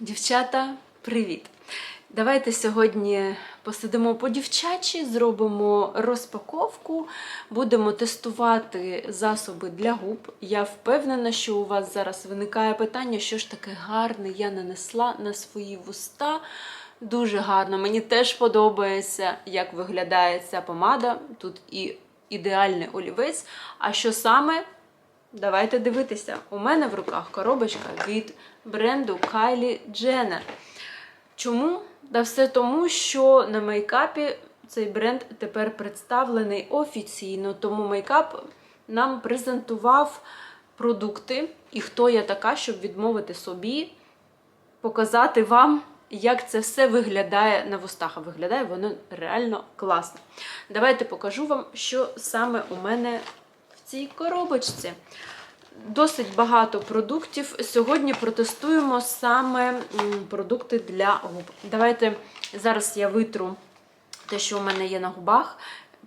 Дівчата, привіт! Давайте сьогодні посидимо по дівчачі, зробимо розпаковку, будемо тестувати засоби для губ. Я впевнена, що у вас зараз виникає питання, що ж таке гарне я нанесла на свої вуста. Дуже гарно. Мені теж подобається, як виглядає ця помада. Тут і ідеальний олівець. А що саме? Давайте дивитися. У мене в руках коробочка від бренду Kylie Jenner. Чому? Да все тому, що на мейкапі цей бренд тепер представлений офіційно, тому мейкап нам презентував продукти і хто я така, щоб відмовити собі, показати вам, як це все виглядає на вустах. А виглядає воно реально класно. Давайте покажу вам, що саме у мене в цій коробочці. Досить багато продуктів. Сьогодні протестуємо саме продукти для губ. Давайте зараз я витру те, що у мене є на губах.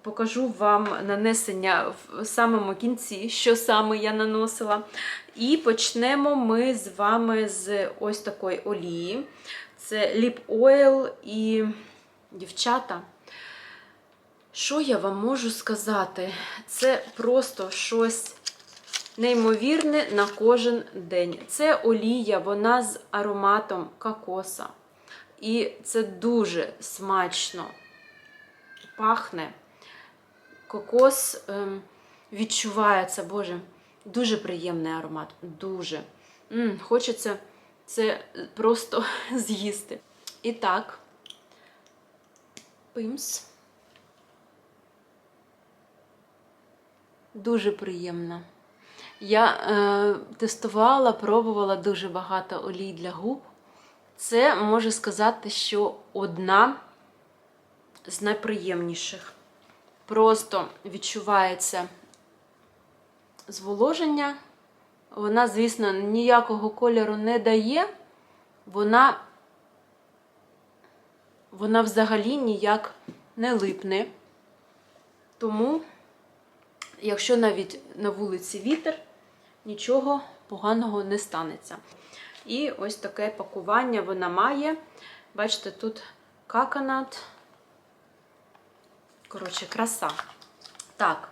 Покажу вам нанесення в самому кінці, що саме я наносила. І почнемо ми з вами з ось такої олії. Це Lip Oil і дівчата. Що я вам можу сказати? Це просто щось неймовірне на кожен день. Це олія, вона з ароматом кокоса. І це дуже смачно пахне. Кокос ем, відчувається, Боже, дуже приємний аромат. Дуже. м хочеться це просто з'їсти. І так, пимс. Дуже приємно. Я е, тестувала, пробувала дуже багато олій для губ. Це можу сказати, що одна з найприємніших. Просто відчувається зволоження. Вона, звісно, ніякого кольору не дає. Вона, вона взагалі ніяк не липне. Тому, якщо навіть на вулиці вітер, нічого поганого не станеться. І ось таке пакування вона має. Бачите, тут каканат. Коротше, краса. Так,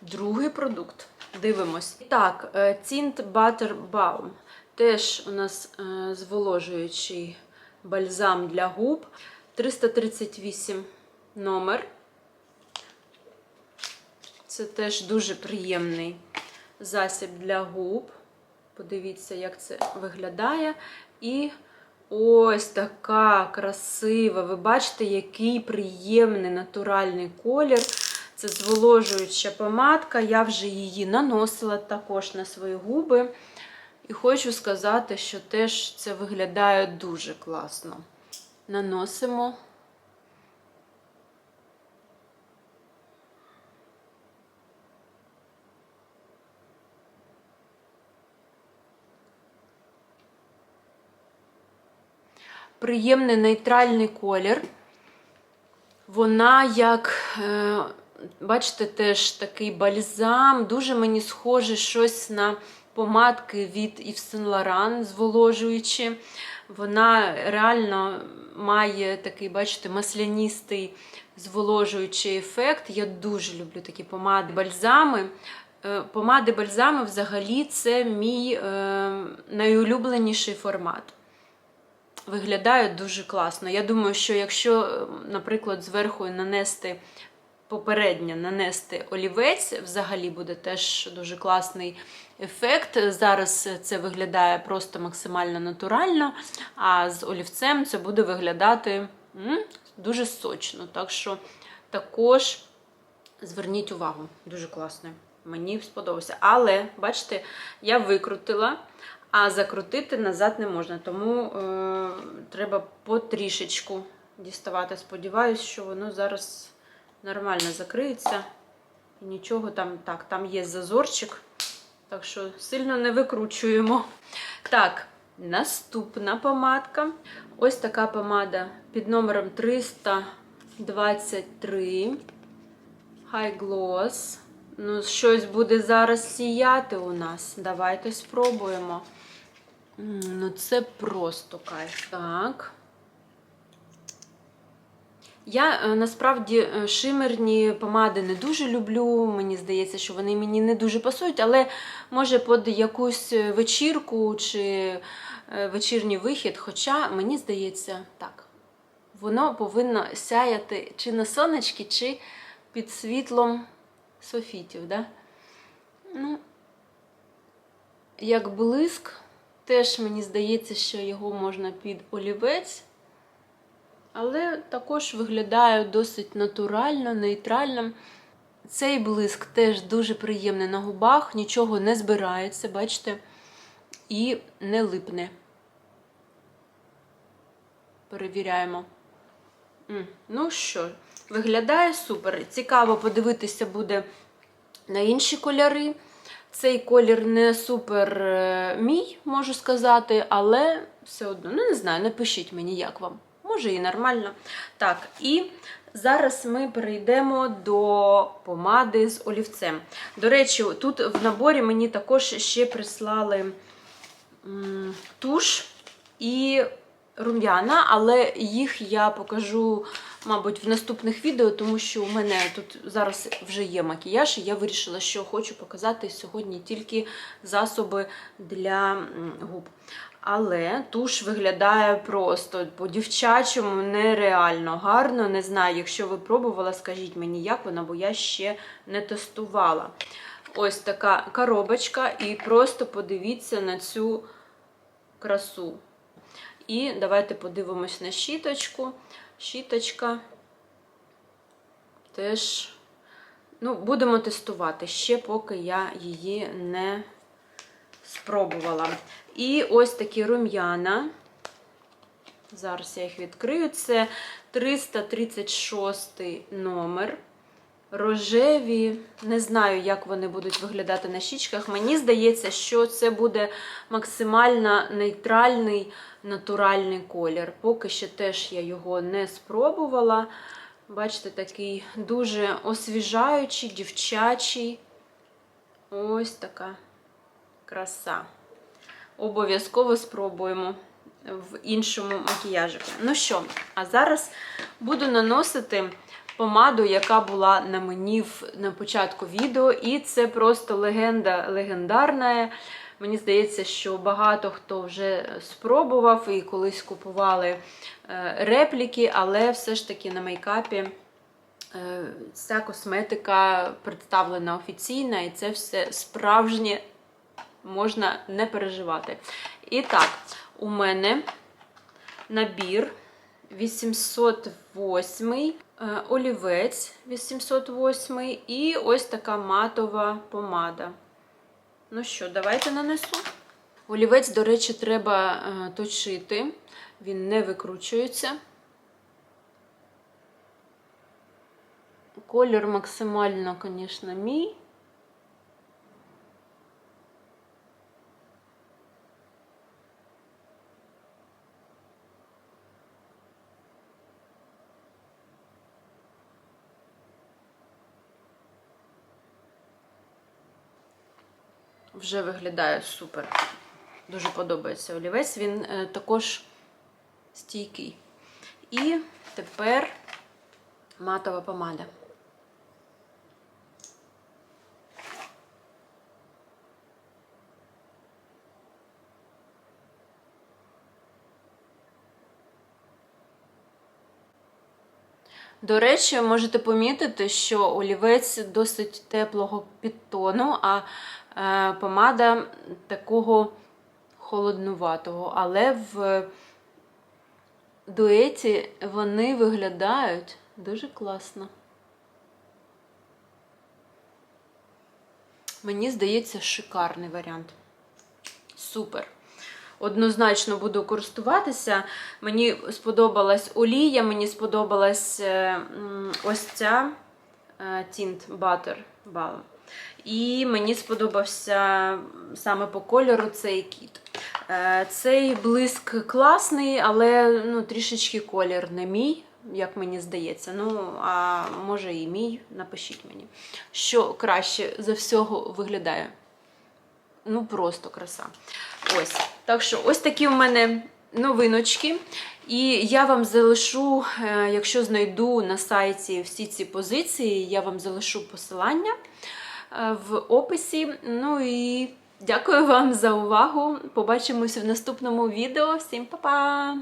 другий продукт. Дивимось. Так, Tint Butter Balm. Теж у нас е, зволожуючий бальзам для губ. 338 номер. Це теж дуже приємний засіб для губ. Подивіться, як це виглядає. І ось така красива. Ви бачите, який приємний натуральний колір. Це зволожуюча помадка. Я вже її наносила також на свої губи. І хочу сказати, що теж це виглядає дуже класно. Наносимо. Приємний нейтральний колір. Вона як, е, бачите, теж такий бальзам, дуже мені схоже щось на помадки від Yves Saint зволожуючи. Вона реально має такий, бачите, масляністий зволожуючий ефект. Я дуже люблю такі помади, бальзами. Е, Помади бальзами взагалі це мій е, найулюбленіший формат виглядають дуже класно. Я думаю, що якщо, наприклад, зверху нанести попередньо нанести олівець, взагалі буде теж дуже класний ефект. Зараз це виглядає просто максимально натурально, а з олівцем це буде виглядати дуже сочно. Так що також зверніть увагу, дуже класно. Мені сподобався. Але, бачите, я викрутила, а закрутити назад не можна. Тому е, треба потрішечку діставати. Сподіваюсь, що воно зараз нормально закриється. І нічого там, так, там є зазорчик. Так що сильно не викручуємо. Так, наступна помадка. Ось така помада під номером 323. High Gloss. Ну, щось буде зараз сіяти у нас. Давайте спробуємо. Ну, це просто кайф. Так. Я е, насправді е, шимерні помади не дуже люблю. Мені здається, що вони мені не дуже пасують, але може під якусь е, вечірку чи вечірній вихід. Хоча мені здається, так. Воно повинно сяяти чи на сонечки, чи під світлом софітів. Да? Ну, як блиск, теж мені здається, що його можна під олівець. Але також виглядає досить натурально, нейтрально. Цей блиск теж дуже приємний на губах, нічого не збирається, бачите, і не липне. Перевіряємо. Ну що, виглядає супер. Цікаво подивитися буде на інші кольори. Цей колір не супер е, мій, можу сказати, але все одно, ну не знаю, напишіть мені, як вам. Може і нормально. Так, і зараз ми перейдемо до помади з олівцем. До речі, тут в наборі мені також ще прислали туш і рум'яна, але їх я покажу, мабуть, в наступних відео, тому що у мене тут зараз вже є макіяж, і я вирішила, що хочу показати сьогодні тільки засоби для губ. Але туш виглядає просто по-дівчачому нереально гарно. Не знаю, якщо ви пробувала, скажіть мені, як вона, бо я ще не тестувала. Ось така коробочка, і просто подивіться на цю красу. І давайте подивимось на щіточку. Щіточка теж, ну, будемо тестувати ще, поки я її не спробувала. І ось такі рум'яна. Зараз я їх відкрию. Це 336 номер. Рожеві. Не знаю, як вони будуть виглядати на щічках. Мені здається, що це буде максимально нейтральний натуральний колір. Поки що теж я його не спробувала. Бачите, такий дуже освіжаючий, дівчачий. Ось така краса. Обов'язково спробуємо в іншому макіяжику. Ну що, а зараз буду наносити помаду, яка була на мені на початку відео, і це просто легенда легендарна. Мені здається, що багато хто вже спробував і колись купували е, репліки, але все ж таки на мейкапі е, ця косметика представлена офіційна, і це все справжнє можна не переживати. І так, у мене набір 808, е, олівець 808 і ось така матова помада. Ну що, давайте нанесу. Олівець, до речі, треба е, точити, він не викручується. Колір максимально, звісно, мій. Вже виглядає супер. Дуже подобається олівець, він е, також стійкий. І тепер матова помада. До речі, можете помітити, що олівець досить теплого підтону, а е, помада такого холоднуватого. Але в дуеті вони виглядають дуже класно. Мені здається, шикарний варіант. Супер. Однозначно буду користуватися. Мені сподобалась олія, мені сподобалась е, ось ця е, тінт Butter Balm. І мені сподобався саме по кольору цей кіт. Е, Цей блиск класний, але ну, трішечки колір не мій, як мені здається. Ну, а може і мій, напишіть мені, що краще за всього виглядає. Ну, просто краса. Ось. Так що, ось такі в мене новиночки. І я вам залишу, е, якщо знайду на сайті всі ці позиції, я вам залишу посилання е, в описі. Ну і дякую вам за увагу. Побачимось в наступному відео. Всім па-па!